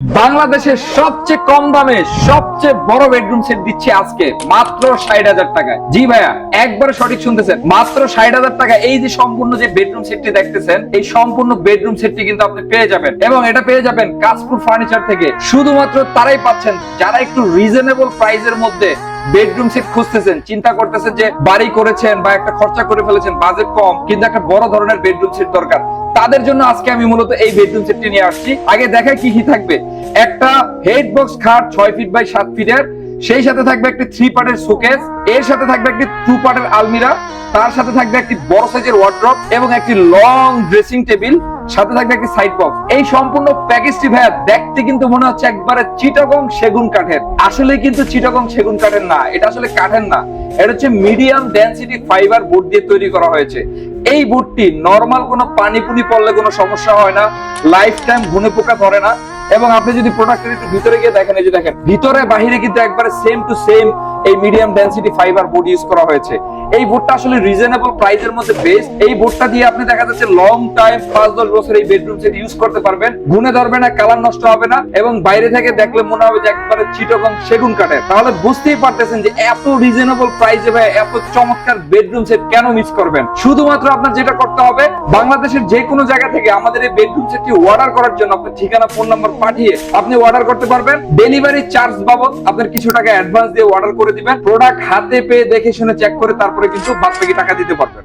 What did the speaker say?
বাংলাদেশের সবচেয়ে কম দামে সবচেয়ে বড় বেডরুম সেট দিচ্ছে আজকে মাত্র ষাট হাজার টাকায়। জি ভাইয়া, একবারে সঠিক শুনতেছেন। মাত্র ষাট হাজার টাকা এই যে সম্পূর্ণ যে বেডরুম সেটটি দেখতেছেন, এই সম্পূর্ণ বেডরুম সেটটি কিন্তু আপনি পেয়ে যাবেন। এবং এটা পেয়ে যাবেন কাশপুর ফার্নিচার থেকে। শুধুমাত্র তারাই পাচ্ছেন। যারা একটু রিজনেবল প্রাইসের মধ্যে বেডরুম সিট খুঁজতেছেন, চিন্তা করতেছেন যে বাড়ি করেছেন বা একটা খরচা করে ফেলেছেন বাজেট কম, কিন্তু একটা বড় ধরনের বেডরুম সিট দরকার। তাদের জন্য আজকে আমি মূলত এই বেডরুম সেটটি নিয়ে আসছি। আগে দেখা কি কি থাকবে? একটা হেড বক্স খাট ছয় ফিট বাই সাত ফিটের সেই সাথে থাকবে একটি থ্রি পার্টের শোকেস এর সাথে থাকবে একটি টু পার্টের আলমিরা, তার সাথে থাকবে একটি বড় সাইজের ওয়ার্ড্রপ এবং একটি লং ড্রেসিং টেবিল সাথে থাকবে একটি সাইড বক্স এই সম্পূর্ণ প্যাকেজটি ভাইয়া দেখতে কিন্তু মনে হচ্ছে একবারে চিটাগং সেগুন কাঠের। আসলে কিন্তু চিটাগং সেগুন কাঠের না, এটা আসলে কাঠের না। এটা হচ্ছে মিডিয়াম ডেন্সিটি ফাইবার বোর্ড দিয়ে তৈরি করা হয়েছে। এই বোর্ডটি নর্মাল কোনো পানি পুনি পড়লে কোনো সমস্যা হয় না লাইফ টাইম ঘুনে পোকা ধরে না। এবং আপনি যদি প্রোডাক্টের একটু ভিতরে গিয়ে দেখেন, এই যে দেখেন, ভিতরে বাহিরে কিন্তু একবারে সেম টু সেম এই medium density fibre board use করা হয়েছে। এই বোর্ডটা আসলে রিজনেবল প্রাইসের মধ্যে বেস্ট এই বোর্ডটা দিয়ে আপনি দেখা যাচ্ছে লং টাইম পাঁচ, দশ বছর এই বেডরুম সেট ইউজ করতে পারবেন। গুনে ধরবে না কালার নষ্ট হবে না এবং বাইরে থেকে দেখলে মনে হবে যে একবারে চিটগং সেগুন কাঠের। তাহলে বুঝতেই পারতেছেন যে এত রিজনেবল প্রাইসে ভাই, এত চমৎকার বেডরুম সেট কেন মিস করবেন? শুধুমাত্র আপনার যেটা করতে হবে, বাংলাদেশের যে কোনো জায়গা থেকে আমাদের এই বেডরুম সেটটি অর্ডার করার জন্য আপনার ঠিকানা ফোন নাম্বার পাঠিয়ে আপনি অর্ডার করতে পারবেন। ডেলিভারি চার্জ বাবদ আপনার কিছু টাকা অ্যাডভান্স দিয়ে অর্ডার করে দিবেন। প্রোডাক্ট হাতে পেয়ে দেখে শুনে চেক করে তারপরে কিন্তু বাদ বাকি টাকা দিতে পারবেন।